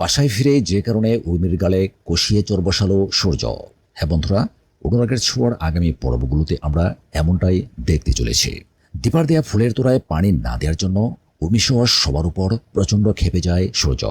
বাসায় ফিরে যে কারণে উর্মির গালে কষিয়ে চোর বসালো সূর্য। হ্যাঁ বন্ধুরা অনুরাগের ছোঁয়ার আগামী পর্বগুলোতে আমরা এমনটাই দেখতে চলেছি। দীপার দেয়া ফুলের তোড়ায় পানি না দেওয়ার জন্য উর্মি সহ সবার উপর প্রচণ্ড খেপে যায় সূর্য।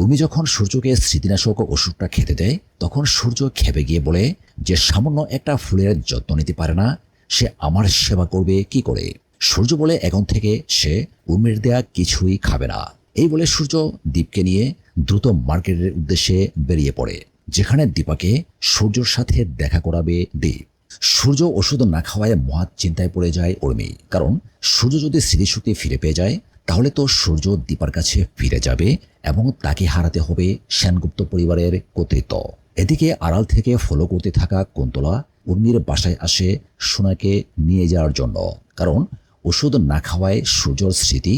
উর্মি যখন সূর্যকে স্মৃতিনাশক ওষুধটা খেতে দেয়, তখন সূর্য খেপে গিয়ে বলে যে সামান্য একটা ফুলের যত্ন নিতে পারে না, সে আমার সেবা করবে কি করে? সূর্য বলে এখন থেকে সে উর্মির দেয়া কিছুই খাবে না। এই বলে সূর্য দ্বীপকে নিয়ে দ্রুত মার্কেটের উদ্দেশ্যে বেরিয়ে পড়ে, যেখানে দীপাকে সূর্যর সাথে দেখা করাবে দীপ সূর্য ওষুধ না খাওয়ায় মহা চিন্তায় পড়ে যায় উর্মি, কারণ সূর্য যদি স্মৃতিশক্তি ফিরে পেয়ে যায়, তাহলে তো সূর্য দীপার কাছে ফিরে যাবে এবং তাকে হারাতে হবে সেনগুপ্ত পরিবারের কর্তৃত্ব। এদিকে আড়াল থেকে ফলো করতে থাকা কুন্তলা উর্মির বাসায় আসে সোনাকে নিয়ে যাওয়ার জন্য, কারণ ওষুধ না খাওয়ায় সূর্যর স্মৃতি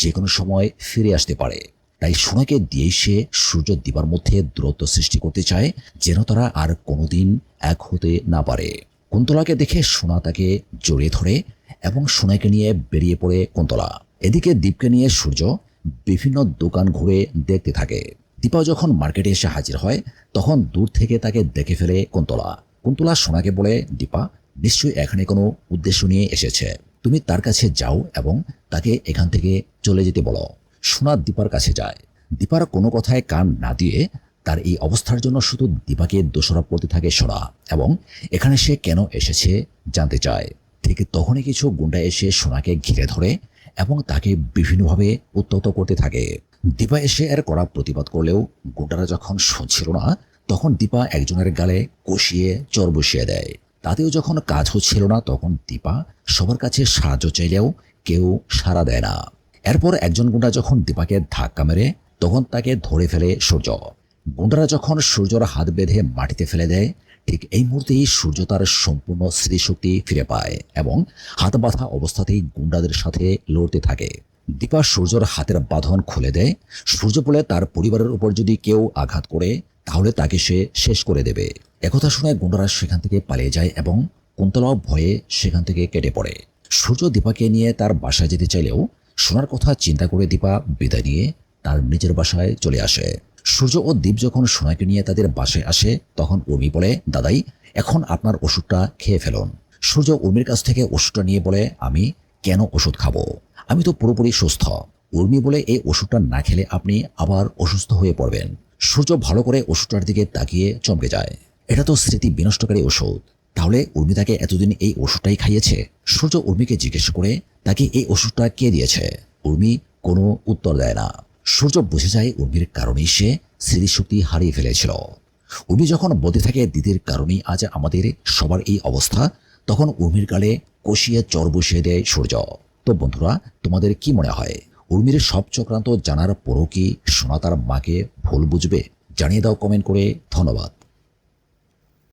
যে কোনো সময় ফিরে আসতে পারে। তাই সোনাকে দিয়েই সে সূর্য দিবার মধ্যে দূরত্ব সৃষ্টি করতে চায়, যেন তারা আর কোনোদিন এক হতে না পারে। কুন্তলাকে দেখে সোনা তাকে জড়িয়ে ধরে এবং সোনাকে নিয়ে বেরিয়ে পড়ে কুন্তলা। এদিকে দীপকে নিয়ে সূর্য বিভিন্ন দোকান ঘুরে দেখতে থাকে। দীপা যখন মার্কেটে এসে হাজির হয়, তখন দূর থেকে তাকে দেখে ফেলে কুন্তলা। কুন্তলা সোনাকে বলে, দীপা, নিশ্চয়ই এখানে কোনো উদ্দেশ্য নিয়ে এসেছে। তুমি তার কাছে যাও এবং তাকে এখান থেকে চলে যেতে বলো। সোনা দীপার কাছে যায়। দীপার কোনো কথায় কান না দিয়ে তার এই অবস্থার জন্য শুধু দীপাকে দোষারোপ করতে থাকে সোনা এবং এখানে সে কেন এসেছে জানতে চায়। ঠিক তখনই কিছু গুন্ডা এসে সোনাকে ঘিরে ধরে এবং তাকে বিভিন্নভাবে উত্তত করতে থাকে। দীপা এসে এর কড়া প্রতিবাদ করলেও গুন্ডারা যখন শুনছিল না, তখন দীপা একজনের গালে কষিয়ে চর বসিয়ে দেয়। তাতেও যখন কাজ হচ্ছিল না, তখন দীপা সবার কাছে সাহায্য চাইলেও কেউ সাড়া দেয় না। এরপর একজন গুন্ডা যখন দীপাকে ধাক্কা মেরে, তখন তাকে ধরে ফেলে সূর্য। গুন্ডারা যখন সূর্যর হাত বেঁধে মাটিতে ফেলে দেয়, ঠিক এই মুহূর্তেই সূর্য তার সম্পূর্ণ স্মৃতিশক্তি ফিরে পায় এবং হাত বাঁধা অবস্থাতেই গুন্ডাদের সাথে লড়তে থাকে। দীপা সূর্যর হাতের বাঁধন খুলে দেয়। সূর্য বলে তার পরিবারের উপর যদি কেউ আঘাত করে, তাহলে তাকে সে শেষ করে দেবে। একথা শুনে গুন্ডারা সেখান থেকে পালিয়ে যায় এবং কুন্তলাও ভয়ে সেখান থেকে কেটে পড়ে। সূর্য দীপাকে নিয়ে তার বাসায় যেতে চাইলেও শোনার কথা চিন্তা করে দীপা বিদায় নিয়ে তার নিজের বাসায় চলে আসে। সূর্য ও দীপ যখন সোনাকে নিয়ে তাদের বাসায় আসে, তখন উর্মি বলে, দাদাই, এখন আপনার ওষুধটা খেয়ে ফেলুন। সূর্য উর্মির কাছ থেকে ওষুধটা নিয়ে বলে, আমি কেন ওষুধ খাব? আমি তো পুরোপুরি সুস্থ। উর্মি বলে, এই ওষুধটা না খেলে আপনি আবার অসুস্থ হয়ে পড়বেন। সূর্য ভালো করে ওষুধটার দিকে তাকিয়ে চমকে যায়। এটা তো স্মৃতি বিনষ্টকারী ওষুধ। তাহলে উর্মি তাকে এতদিন এই ওষুধটাই খাইয়েছে। সূর্য উর্মিকে জিজ্ঞেস করে, তাকে এই ওষুধটা কে দিয়েছে? উর্মি কোনো উত্তর দেয় না। সূর্য বুঝে যায় উর্মির কারণেই সে স্মৃতিশক্তি হারিয়ে ফেলেছিল। উর্মি যখন বলতে থাকে, দিদির কারণেই আজ আমাদের সবার এই অবস্থা, তখন উর্মির গালে কষিয়ে চর বসিয়ে দেয় সূর্য। তো বন্ধুরা, তোমাদের কি মনে হয়? উর্মির সব চক্রান্ত জানার পরও কি সোনা তার মাকে ভুল বুঝবে? জানিয়ে দাও কমেন্ট করে, ধন্যবাদ।